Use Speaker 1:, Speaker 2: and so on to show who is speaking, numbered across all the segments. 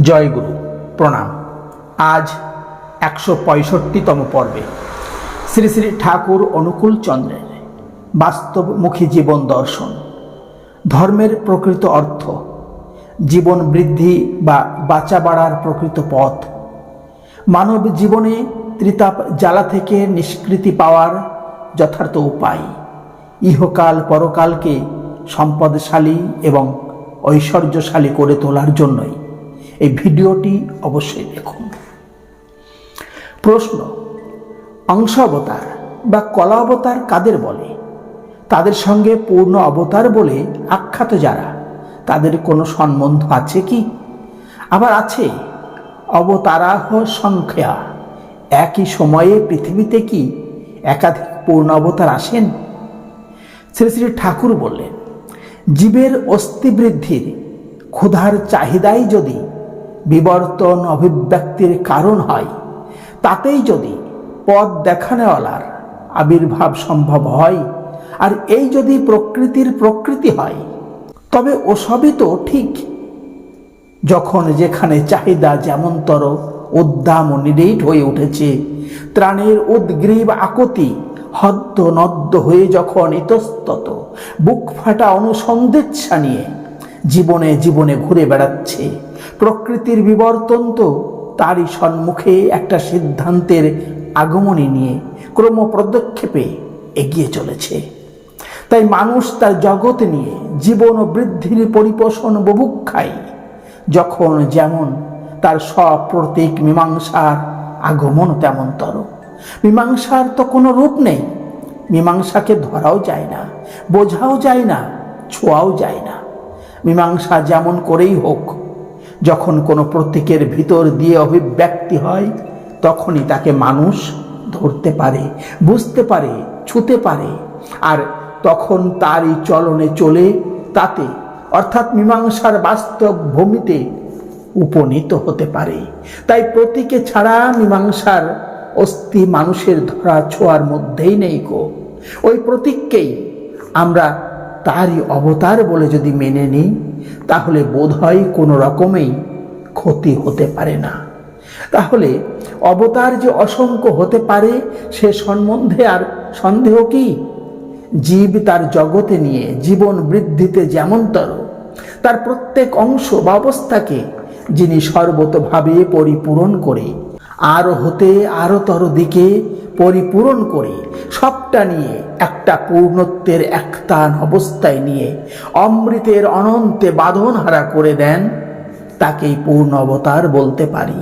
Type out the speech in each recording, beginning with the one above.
Speaker 1: জয়গুরু, প্রণাম। আজ একশো পঁয়ষট্টিতম পর্বে। শ্রী শ্রী ঠাকুর অনুকূল চন্দ্রের বাস্তবমুখী জীবন দর্শন। ধর্মের প্রকৃত অর্থ, জীবন বৃদ্ধি বা বাঁচা বাড়ার প্রকৃত পথ। মানব জীবনে ত্রিতাপ জ্বালা থেকে নিষ্কৃতি পাওয়ার যথার্থ উপায়। ইহকাল পরকালকে সম্পদশালী এবং ঐশ্বর্যশালী করে তোলার জন্যই এই ভিডিওটি অবশ্যই দেখুন। প্রশ্ন অংশ অবতার বা কলা অবতার কাদের বলে? তাদের সঙ্গে পূর্ণ অবতার বলে আখ্যাত যারা, তাদের কোনো সম্বন্ধ আছে কি? আবার আছে, অবতারাহ সংখ্যা, একই সময়ে পৃথিবীতে কি একাধিক পূর্ণ অবতার আসেন? শ্রী শ্রী ঠাকুর বললেন, জীবের অস্থিবৃদ্ধির ক্ষুধার চাহিদাই যদি বিবর্তন অভিব্যক্তির কারণ হয়। তাতেই যদি পথ দেখানেওয়ালার আবির্ভাব সম্ভব হয়, আর এই যদি প্রকৃতির প্রকৃতি হয়, তবে ওসবই তো ঠিক। যখন যেখানে চাহিদা যেমনতর উদ্দাম ও নিরেট হয়ে উঠেছে, ত্রাণের উদ্গ্রীব আকতি হদ্দ নদ্দ হয়ে যখন ইতস্তত, বুক ফাটা অনুসন্দেচ্ছা নিয়ে জীবনে জীবনে ঘুরে বেড়াচ্ছে। প্রকৃতির বিবর্তন তো তারই সম্মুখে একটা সিদ্ধান্তের আগমনী নিয়ে ক্রম পদক্ষেপে এগিয়ে চলেছে। তাই মানুষ তার জগৎ নিয়ে জীবন ও বৃদ্ধির পরিপোষণ বুভুক্ষায় যখন যেমন তার সপ্রতীক মীমাংসার আগমন তেমনতর। মীমাংসার তো কোনো রূপ নেই, মীমাংসাকে ধরাও যায় না, বোঝাও যায় না, ছোঁয়াও যায় না। মীমাংসা যেমন করেই হোক যখন কোনো প্রতীকের ভিতর দিয়ে অভিব্যক্তি হয়, তখনই তাকে মানুষ ধরতে পারে, বুঝতে পারে, ছুতে পারে। আর তখন তারই চলনে চলে, তাতে, অর্থাৎ মীমাংসার বাস্তব ভূমিতে উপনীত হতে পারে। তাই প্রতীকে ছাড়া মীমাংসার অস্থি মানুষের ধরা ছোঁয়ার মধ্যেই নেই গো। ওই প্রতীককেই আমরা তারই অবতার বলে যদি মেনে নিই তাহলে বোধ হয় কোনো রকমেই ক্ষতি হতে পারে না। তাহলে অবতার যে অসংখ্য হতে পারে, সে সম্বন্ধে আর সন্দেহ কি? জীব তার জগতে নিয়ে জীবন বৃদ্ধিতে যেমনতর, তার প্রত্যেক অংশ বা অবস্থাকে যিনি সর্বতভাবে পরিপূরণ করে আরও হতে আরও তর দিকে পরিপূরণ করে সবটা নিয়ে, একটা পূর্ণত্বের একতান অবস্থায় নিয়ে, অমৃতের অনন্তে বাঁধন হারা করে দেন, তাকেই পূর্ণ অবতার বলতে পারি।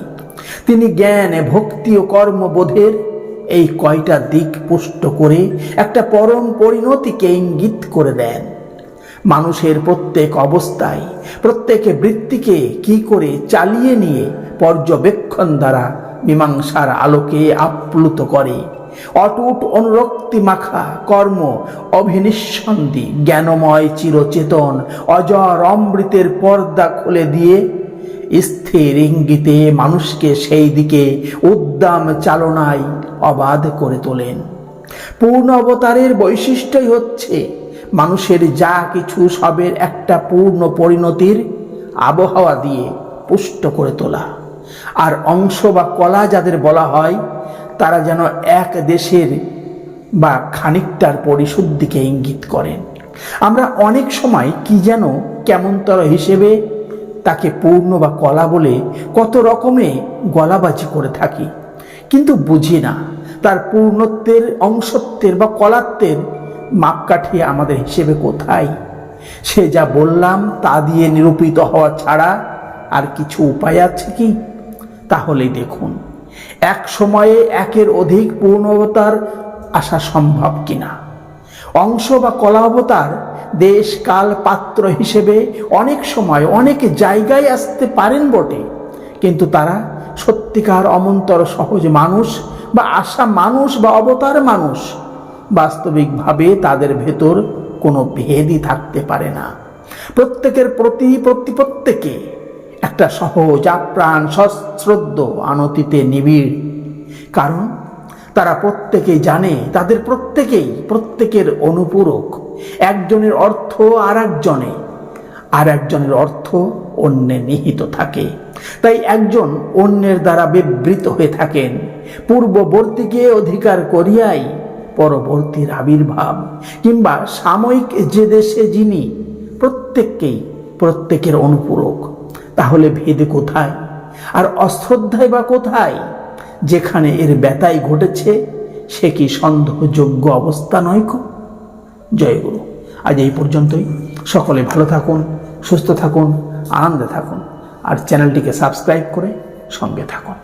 Speaker 1: তিনি জ্ঞান ভক্তি ও কর্মবোধের এই কয়টা দিক পুষ্ট করে একটা পরম পরিণতিকে ইঙ্গিত করে দেন। মানুষের প্রত্যেক অবস্থায়, প্রত্যেকে বৃত্তিকে কি করে চালিয়ে নিয়ে পর্যবেক্ষণ দ্বারা মীমাংসার আলোকে আপ্লুত করে। অটুট অনুরক্তি মাখা কর্ম, অভিনিঃসন্ধি, জ্ঞানময় চিরচেতন, অজর অমৃতের পর্দা খুলে দিয়ে স্থির ইঙ্গিতে মানুষকে সেই দিকে উদ্দাম চালনায় অবাধ করে তোলেন। পূর্ণ অবতারের বৈশিষ্ট্যই হচ্ছে, মানুষের যা কিছু সবের একটা পূর্ণ পরিণতির আবহাওয়া দিয়ে পুষ্ট করে তোলা। আর অংশ বা কলা যাদের বলা হয় তারা যেন এক দেশের বা খানিকটার পরিশুদ্ধিকে ইঙ্গিত করেন। আমরা অনেক সময় কি যেন কেমনতর হিসেবে তাকে পূর্ণ বা কলা বলে কত রকমে গলাবাজি করে থাকি, কিন্তু বুঝি না। তার পূর্ণত্বের, অংশত্বের বা কলাত্বের মাপকাঠি আমাদের হিসেবে কোথায়? সে যা বললাম তা দিয়ে নিরূপিত হওয়া ছাড়া আর কিছু উপায় আছে কি? তাহলে দেখুন। এক সময়ে একের অধিক পূর্ণবতার আসা সম্ভব কিনা? অংশ বা কলা অবতার দেশ, কাল, পাত্র হিসেবে অনেক সময় অনেক জায়গায় আসতে পারেন বটে। কিন্তু তারা সত্যিকার, অমন্তর, সহজ মানুষ বা আশা মানুষ বা অবতার মানুষ বাস্তবিকভাবে তাদের ভেতর কোনো ভেদই থাকতে পারে না। প্রত্যেকের প্রতি প্রতি প্রত্যেকে একটা সহজ আপ্রাণ সশ্রদ্ধ আনতিতে নিবিড়। কারণ তারা প্রত্যেকেই জানে, তাদের প্রত্যেকেই প্রত্যেকের অনুপূরক। একজনের অর্থ আর একজনে আর একজনের অর্থ অন্যে নিহিত থাকে। তাই একজন অন্যের দ্বারা বিবৃত হয়ে থাকেন। পূর্ববর্তীকে অধিকার করিয়াই পরবর্তীর আবির্ভাব, কিংবা সাময়িক যে দেশে যিনি প্রত্যেককেই প্রত্যেকের অনুপূরক। তাহলে ভেদ কোথায়? আর অশ্রদ্ধায় বা কোথায়? যেখানে এর ব্যতাই ঘটেছে, সে কি সন্দেহযোগ্য অবস্থা নয় কো? জয়গুরু আজ এই পর্যন্তই। সকলে ভালো থাকুন, সুস্থ থাকুন, আনন্দে থাকুন, আর চ্যানেলটিকে সাবস্ক্রাইব করে সঙ্গে থাকুন।